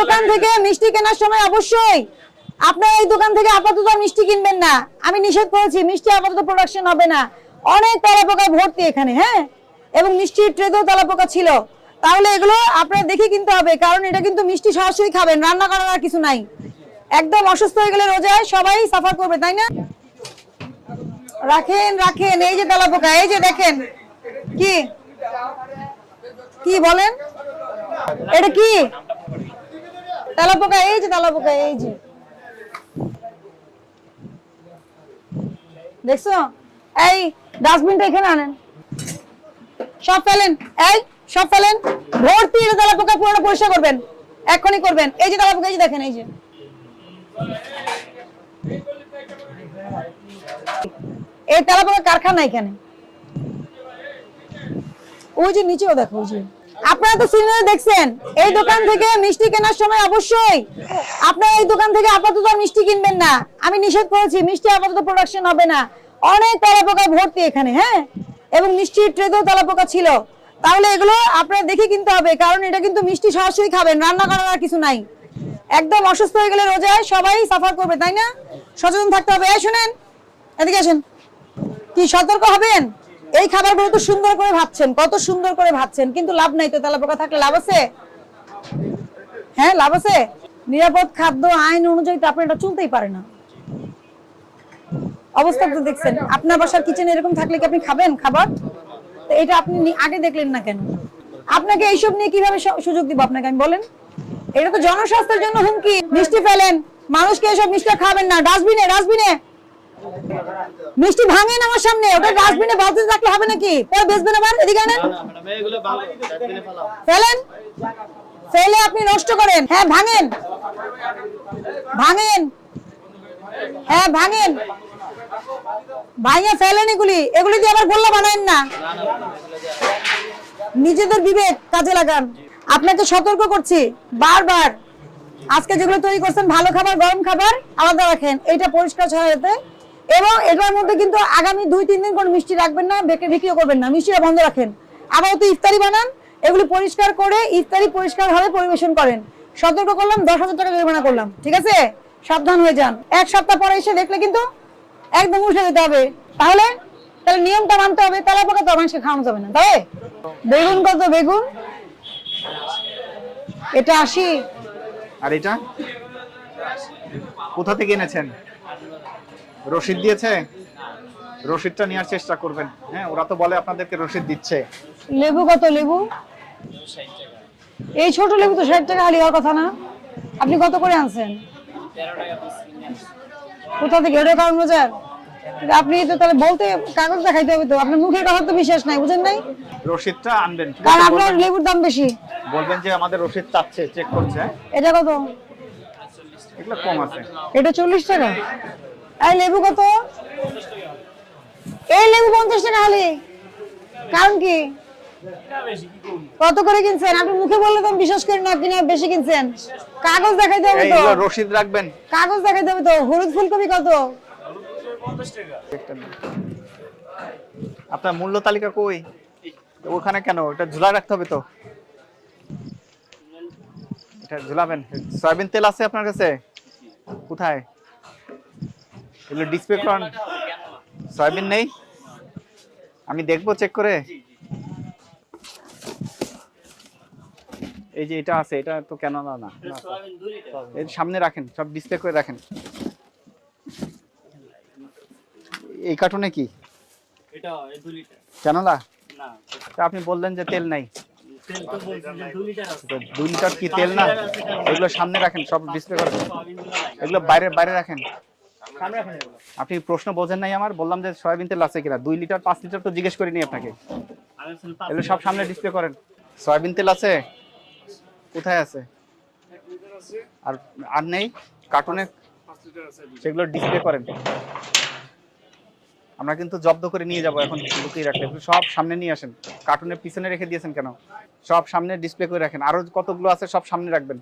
দোকান থেকে মিষ্টি কেনার সময় অবশ্যই আপনারা এই দোকান থেকে আপাতত মিষ্টি কিনবেন না। আমি নিষেধ করেছি, মিষ্টি আপাতত প্রোডাকশন হবে না। অনেক তেলাপোকা ভর্তি এখানে হ্যাঁ? এবং মিষ্টির ট্রেতেও তেলাপোকা ছিল। তাহলে এগুলো আপনারা দেখে কিনতে হবে, কারণ এটা কিন্তু মিষ্টি সরাসরি খাবেন, রান্না করার আর কিছু নাই। একদম অসুস্থ হয়ে গেলে রোজায় সবাই সাফার করবে, তাই না? রাখেন রাখেন, এই যে তেলাপোকা এই যে দেখেন। কি? কি বলেন? এটা কি? তেলাপোকা এই যে তেলাপোকা এই যে। দেখছ? এই ডাস্টবিনটা এখানে আনেন। সব ফেলেন। এই সব ফেলেন। ভর্তি এটা তেলাপোকা পুরোটা পরিষ্কার করবেন। এখনই করবেন। এই যে তেলাপোকা এই যে দেখেন, এই যে। এই তেলাপোকা কারখানা এখানে। ওই যে নিচেও দেখো, ওই যে। আপনারা তো সিনেমা দেখছেন। এই দোকান থেকে মিষ্টি কেনার সময় অবশ্যই। আপনারা এই দোকান থেকে আপাতত মিষ্টি কিনবেন না। আমি নিষেধ করেছি, মিষ্টি আপাতত প্রোডাকশন হবে না। অনেক তেলাপোকা ভর্তি এখানে হ্যাঁ? এবং মিষ্টির ট্রেতেও তেলাপোকা ছিল। তাহলে এগুলো আপনারা দেখে কিনতে হবে, কারণ এটা কিন্তু মিষ্টি সরাসরি খাবেন, রান্না করার আর কিছু নাই। একদম অসুস্থ হয়ে গেলে রোজায় সবাই সাফার করবে, তাই না? সচেতন থাকতে হবে। শুনেন, এদিকে আসেন। কি সতর্ক হবেন? এই খাবারগুলো তো সুন্দর করে ভাবছেন, কত সুন্দর করে ভাবছেন, কিন্তু লাভ নাই তো তেলাপোকা থাকলে লাভ আছে? হ্যাঁ লাভ আছে? নিরাপদ খাদ্য, আইন অনুযায়ী তো আপনার এটা চলতেই পারে না। অবস্থা তো দেখছেন, আপনার বাসার কিচেনে এরকম থাকলে কি আপনি খাবেন খাবার? তো এটা আপনি আগে দেখলেন না কেন? আপনাকে এইসব নিয়ে কীভাবে সুযোগ দিব আপনাকে, আমি বলেন? এটা তো জনস্বাস্থ্যের জন্য হুমকি, মিষ্টি ফেলেন, মানুষকে এসব মিষ্টি খাবেন না। ডাস্টবিনে ডাস্টবিনে! মিষ্টি ভাঙেন আমার সামনে ওটা ডাস্টবিনে বালতি রাখলে হবে নাকি? পরে বেচবেন আবার এদিকে আনেন। ফেলেন? ফেলে আপনি নষ্ট করেন। হ্যাঁ ভাঙেন। ভাঙেন। হ্যাঁ ভাঙেন। ভাঙে ফেলেন এগুলি। এগুলি দিয়ে আবার গোল্লা বানায়েন না। নিজেদের বিবেক কাজে লাগান। আপনাকে সতর্ক করছি। বারবার। আজকে যেগুলো তৈরি করছেন ভালো খাবার গরম খাবার আলাদা রাখেন। এটা পরিষ্কার ছড়াতে এবং এটার মধ্যে কিন্তু আগামী দুই, তিন দিন কোনো মিষ্টি রাখবেন না, বেকে বিক্রিও করবেন না। মিষ্টিটা বন্ধ রাখেন। আবার তো ইফতারি বানান, এগুলি পরিষ্কার করে ইফতারি পরিষ্কার ভাবে পরিবেশন করেন। সতর্ক করলাম, দশ হাজার টাকা জরিমানা করলাম, ঠিক আছে? সাবধান হয়ে যান। এক সপ্তাহ পরে এসে দেখলে কিন্তু একদম উঠে যেতে হবে। তাহলে তাহলে নিয়মটা মানতে হবে, তাহলে পোকা তো মানুষকে খাওয়ানো যাবে না তাই বেগুন কত, বেগুন? এটা আশি। আর এটা? কোথা থেকে এনেছেন? রসিদ দিয়েছে? রসিদটা নেওয়ার চেষ্টা করবেন। হ্যাঁ ওরা তো বলে আপনাদেরকে রসিদ দিচ্ছে। লেবু কত লেবু? এই ছোট লেবু তো ষাট টাকা হালি হওয়ার কথা না। আপনি কত করে আনছেন? কোথা থেকে? এটা কারণ কিন্তু আপনি তো তাহলে বলতে কাগজ দেখাইতে হবে তো। আপনার মুখের কথা তো বিশ্বাস নাই বুঝেন নাই? রসিদটা আনবেন কারণ আপনার লেবুর দাম বেশি। বলবেন যে আমাদের রসিদ চাচ্ছে চেক করছে? এটা কত? এগুলো কম আছে। এটা চল্লিশ টাকা? এই লেবু কত? এই লেবু পঞ্চাশ টাকা হালি। কারণ কি? কত করে কিনছেন? আপনি মুখে বললে তো বিশ্বাস করি না কিনা বেশি কিনছেন। কাগজ দেখাইতে হবে তো। রসিদ রাখবেন। কাগজ দেখাইতে হবে তো। হলুদ ফুলকপি কত? আপনার মূল্য তালিকা কই? ওখানে কেন? এটা ঝুলা রাখতে হবে তো। এটা ঝুলাবেন। সয়াবিন তেল আছে আপনার কাছে? কোথায়? এগুলো ডিসপ্লে করান। সয়াবিন নেই? আমি দেখব চেক করে। এই যে এটা আছে এটা তো কেন না না এর সামনে রাখেন সব ডিসপ্লে করে রাখেন। এই কার্টুনে কি? এটা এই দু লিটার জানালা না। তা আপনি বললেন যে তেল নাই। দু লিটার দুই লিটার কি তেল না? এগুলো সামনে রাখেন সব ডিসপ্লে করেন এগুলো বাইরে বাইরে রাখেন। আপনি প্রশ্ন বোঝেন নাই আমার বললাম যে সয়াবিন তেল আছে কিনা? দুই লিটার পাঁচ লিটার তো জিজ্ঞেস করিনি আপনাকে। এগুলো সব সামনে ডিসপ্লে করেন। সয়াবিন তেল আছে? কোথায় আছে? আর আর নেই? কার্টুনে? সেগুলো ডিসপ্লে করেন। আমরা কিন্তু জব্দ করে নিয়ে যাব এখন লুকিয়ে রাখলে সব সামনে নিয়ে আসেন। কার্টুনের পিছনে রেখে দিয়েছেন কেন? সব সামনে ডিসপ্লে করে রাখেন। আরও কতগুলো আছে সব সামনে রাখবেন।